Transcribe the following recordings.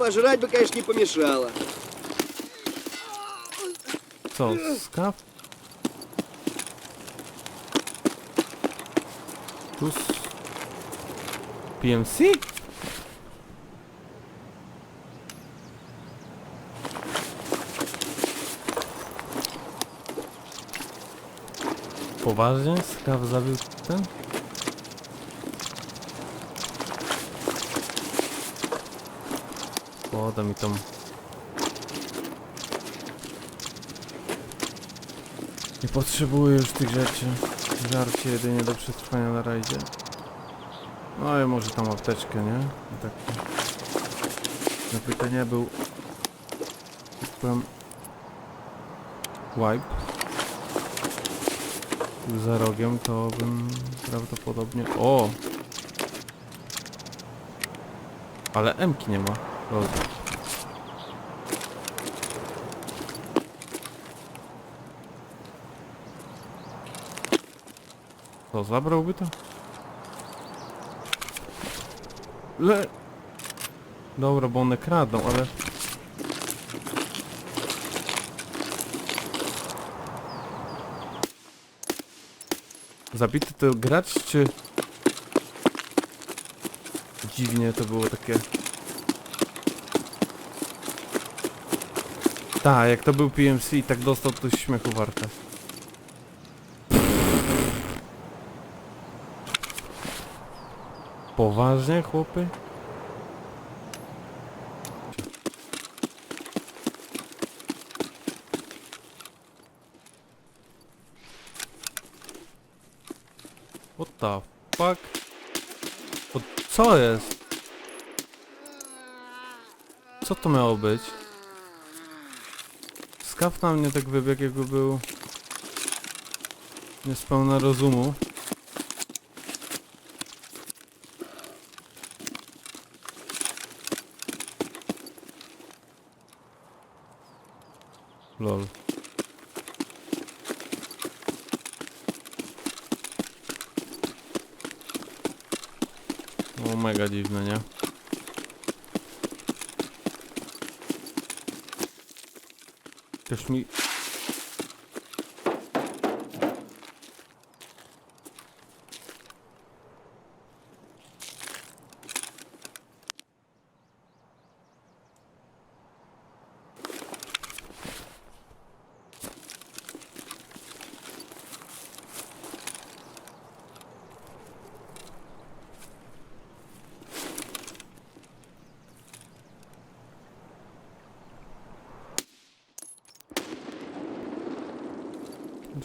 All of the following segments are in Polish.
Да, пожрать бы, конечно, не помешало. Co, skaf? Tu s... PMC? Poważnie? Skaf zabił ten? Poda mi tam Nie potrzebuję już tych rzeczy. Żarcie jedynie do przetrwania na rajdzie. No i może tam apteczkę, nie? I tak. Gdyby to nie był... tak powiem... Wipe. Za rogiem, to bym prawdopodobnie... O! Ale Emki nie ma. Lol. Co, zabrałby to? Le... Dobra, bo one kradną, ale... Zabity to gracz, czy... Dziwnie to było takie... Tak, jak to był PMC i tak dostał, to śmiechu warte. Poważnie, chłopy? What the fuck? O, co jest? Co to miało być? Skaf na mnie tak wybiegł, jakby był niespełna rozumu. Lol. O, mega dziwne, nie? Też mi...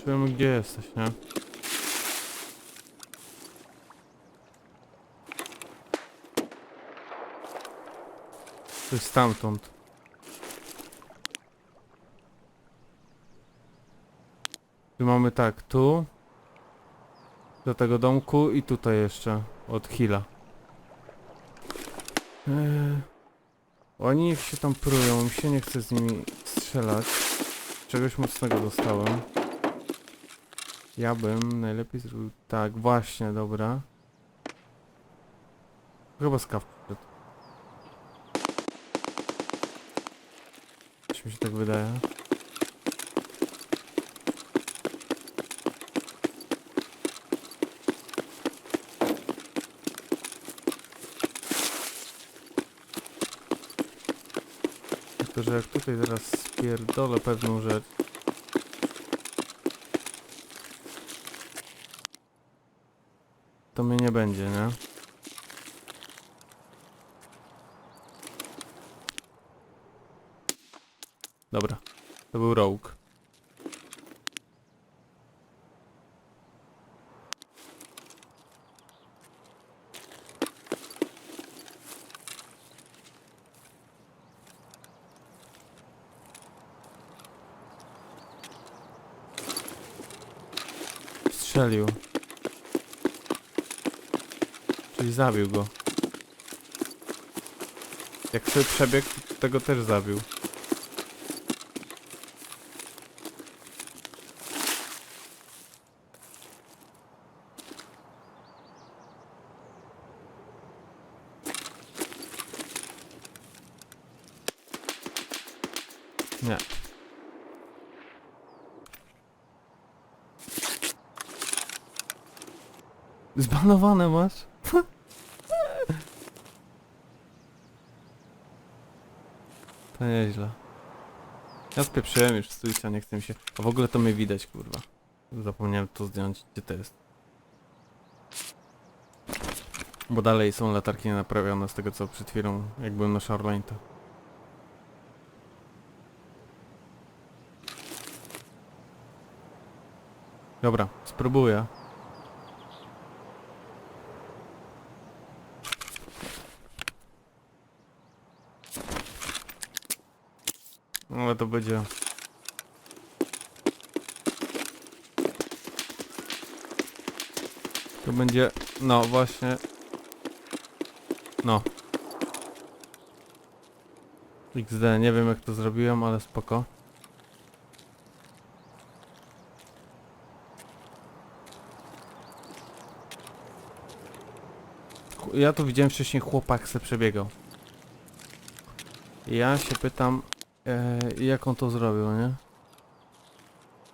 Wiemy gdzie jesteś, nie? To jest stamtąd. Tu mamy tak, tu. Do tego domku i tutaj jeszcze. Od Hila. Eee, oni się tam prują, mi się nie chce z nimi strzelać. Czegoś mocnego dostałem. Ja bym najlepiej zrobił tak, właśnie, dobra. Chyba skaw przyszedł. Coś mi się tak wydaje. Tylko, że jak tutaj teraz spierdolę pewną rzecz, to mnie nie będzie, nie? Dobra, to był rogue. Strzelił. Czyli zabił go. Jak sobie przebiegł, tego też zabił. Nie. Zbanowane masz? To nieźle. Ja spieprzyłem już stójcia, nie chcę mi się... A w ogóle to mnie widać, kurwa. Zapomniałem to zdjąć, gdzie to jest. Bo dalej są latarki nienaprawione z tego co przed chwilą, jak byłem na Shoreline to. Dobra, spróbuję. Ale to będzie... To będzie... No właśnie... No. XD, nie wiem jak to zrobiłem, ale spoko. Ja tu widziałem wcześniej chłopak se przebiegał. Ja się pytam, e, jak on to zrobił, nie?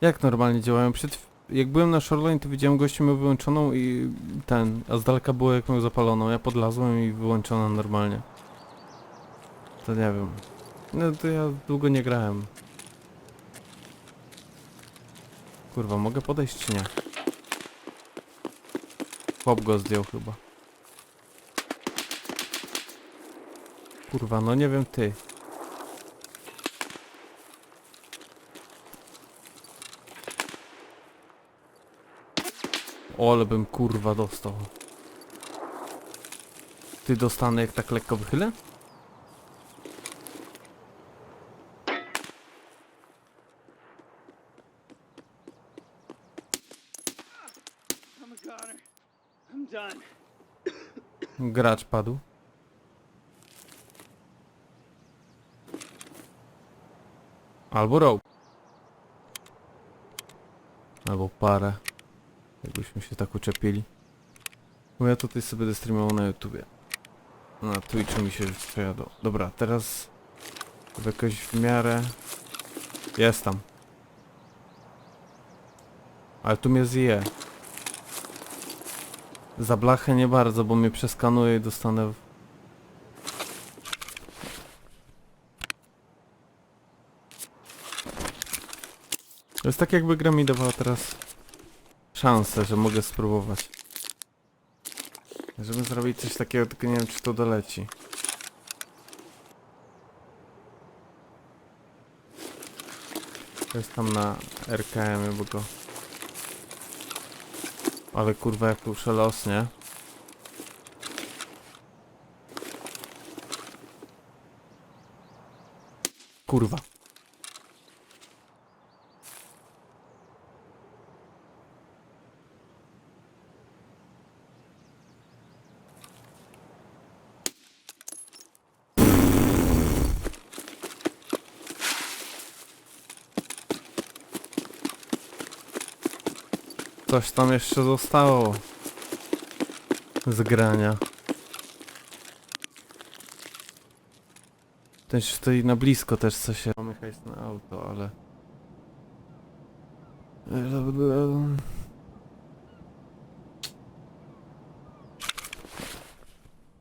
Jak normalnie działają? Przed, jak byłem na Shoreline, to widziałem gościu miał wyłączoną i ten, a z daleka było jak miał zapaloną. Ja podlazłem i wyłączona normalnie. To nie wiem. No to ja długo nie grałem. Kurwa, mogę podejść czy nie? Chłop go zdjął chyba. Kurwa, no nie wiem ty. O, ale bym kurwa dostał. Ty dostanę jak tak lekko wychylę? Gracz padł. Albo rope. Albo parę. Jakbyśmy się tak uczepili. Bo ja tutaj sobie będę na YouTubie. Na Twitchu mi się przejadło. Dobra, teraz w jakoś w miarę... Jest tam. Ale tu mnie zje. Za blachę nie bardzo, bo mnie przeskanuje i dostanę w... To jest tak jakby gra mi dawała teraz szansę, że mogę spróbować. Żeby zrobić coś takiego, tylko nie wiem czy to doleci. To jest tam na RKM, bo go... Ale kurwa jak tu szelos, nie? Kurwa. Coś tam jeszcze zostało. Z grania. Też stoi na blisko też coś się... Mamy na auto, ale...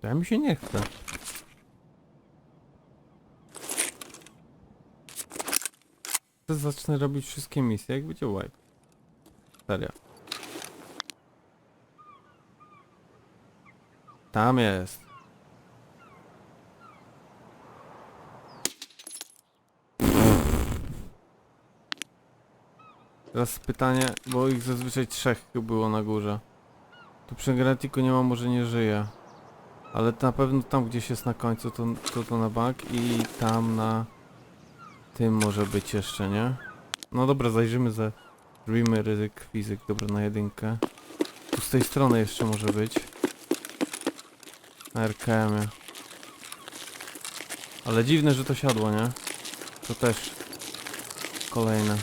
Ja mi się nie chce. Zacznę robić wszystkie misje, jak będzie wipe. Serio. Tam jest. Teraz pytanie, bo ich zazwyczaj trzech było na górze. Tu przy Gratiku nie ma, może nie żyje. Ale na pewno tam gdzieś jest na końcu, to, to, to na bank i tam na tym może być jeszcze, nie? No dobra, zajrzymy za... Zrobimy ryzyk fizyk, dobra, na jedynkę. Tu z tej strony jeszcze może być. Na RKM-ie. Ale dziwne, że to siadło, nie? To też kolejne.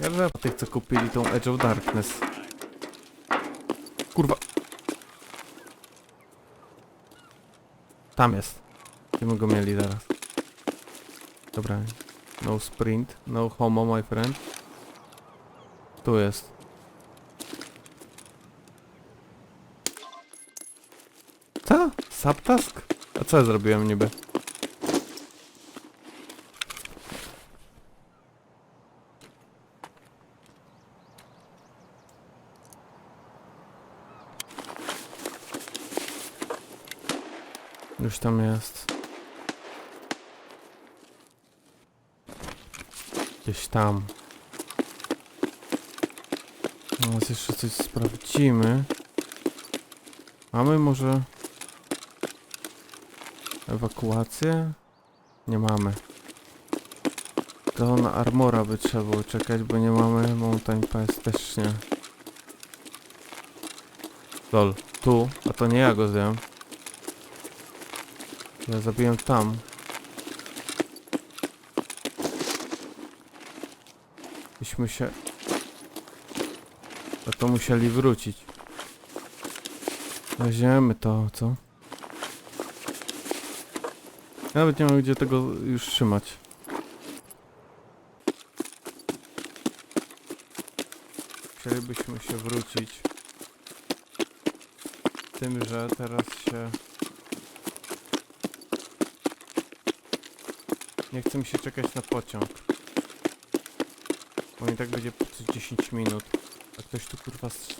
Ja wiem tych, co kupili tą Edge of Darkness. Kurwa. Tam jest. Gdzie go mieli zaraz. Dobra. No sprint, no homo my friend. Tu jest. Co? Subtask? A co ja zrobiłem niby? Już tam jest. Gdzieś tam. Teraz jeszcze coś sprawdzimy. Mamy może... Ewakuację? Nie mamy. To na armora by trzeba było czekać, bo nie mamy mountain pass też nie. Lol, tu, a to nie ja go zjem. Ja zabiłem tam. Byśmy się... A to musieli wrócić. Weźmiemy to, co? Nawet nie mam gdzie tego już trzymać. Chcielibyśmy się wrócić. Tym, że teraz się... Nie chcę mi się czekać na pociąg. Bo i tak będzie po co 10 minut. A ktoś tu kurwa strz...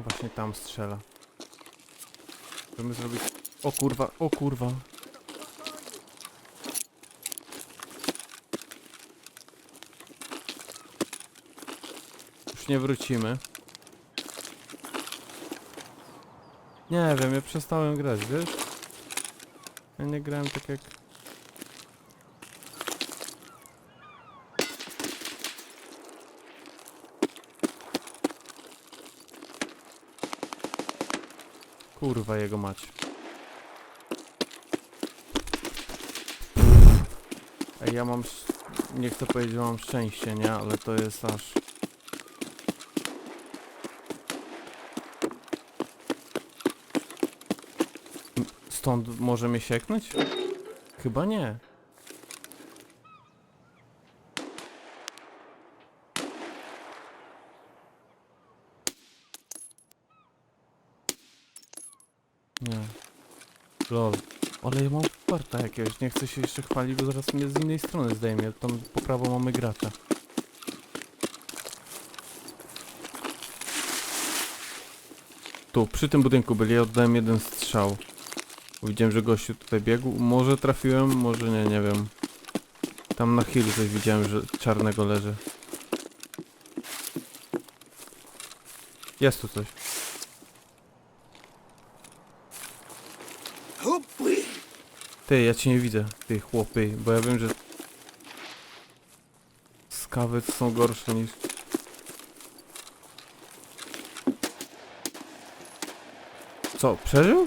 Właśnie tam strzela. Chcemy zrobić... O kurwa, o kurwa. Już nie wrócimy. Nie wiem, ja przestałem grać, wiesz? Ja nie grałem tak jak... Kurwa jego mać. Ej, ja mam... Nie chcę powiedzieć, że mam szczęście, nie? Ale to jest aż... Stąd może mnie sieknąć? Chyba. Nie. Lol. Ale ja mam farta jakiegoś, nie chcę się jeszcze chwalić, bo zaraz mnie z innej strony zdejmie. Tam po prawo mamy gracza. Tu, przy tym budynku byli, ja oddałem jeden strzał. Widziałem, że gościu tutaj biegł. Może trafiłem, może nie, nie wiem. Tam na hill coś widziałem, że czarnego leży. Jest tu coś. Ty, ja cię nie widzę, ty chłopy, bo ja wiem, że skawy są gorsze niż... Co, przeżył?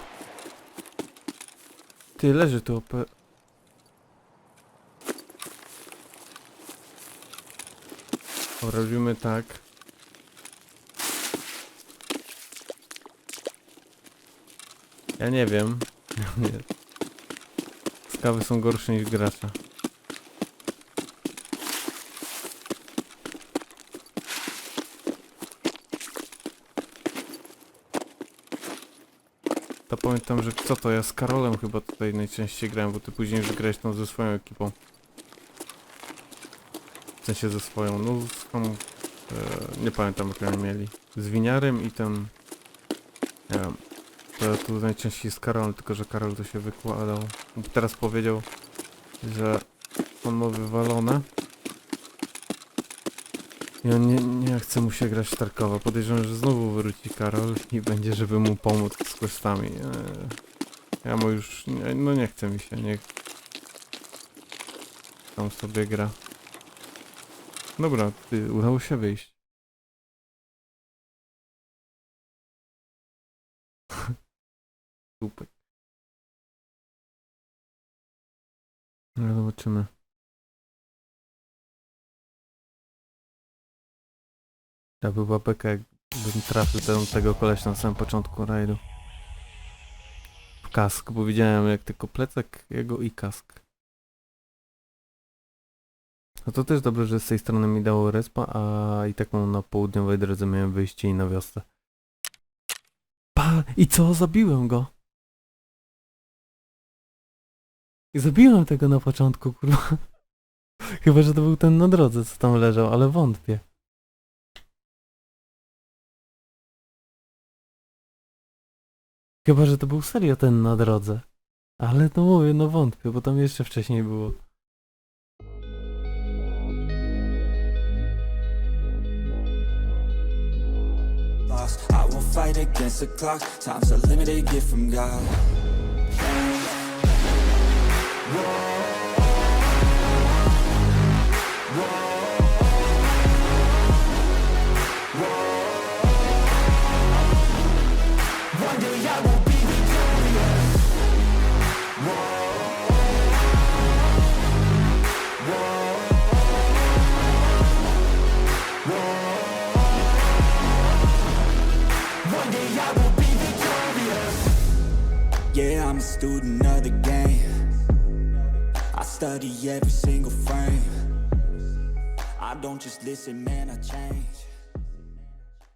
Ty, leży tu op... Robimy tak. Ja nie wiem. Nie. Skawy są gorsze niż gracza. To pamiętam, że co to ja z Karolem chyba tutaj najczęściej grałem, bo ty później już grałeś tam ze swoją ekipą. W sensie ze swoją, no z tą, e, nie pamiętam jak oni mieli. Z winiarem i ten, nie wiem, to tu najczęściej z Karolem, tylko że Karol to się wykładał. Teraz powiedział, że on ma wywalone. I on nie, nie chce mu się grać Tarkowa. Podejrzewam, że znowu wróci Karol i będzie, żeby mu pomóc z questami. Eee, Ja mu już, no nie chce mi się, niech tam sobie gra. Dobra, ty, udało się wyjść. Zobaczymy. Ja była beka, jakbym trafił ten, tego kolesia na samym początku rajdu. W kask, bo widziałem jak tylko plecak jego i kask. No to też dobrze, że z tej strony mi dało respa, a i tak mam na południowej drodze miałem wyjście i na wiosce. Pa! I co? Zabiłem go! Zabiłem tego na początku, kurwa. Chyba, że to był ten na drodze, co tam leżał, ale wątpię. Chyba, że to był serio ten na drodze. Ale to mówię, no wątpię, bo tam jeszcze wcześniej było. I won't fight against the clock. Time's a limited gift from God. Student of the game. Study every single frame. I don't just listen, man, I change.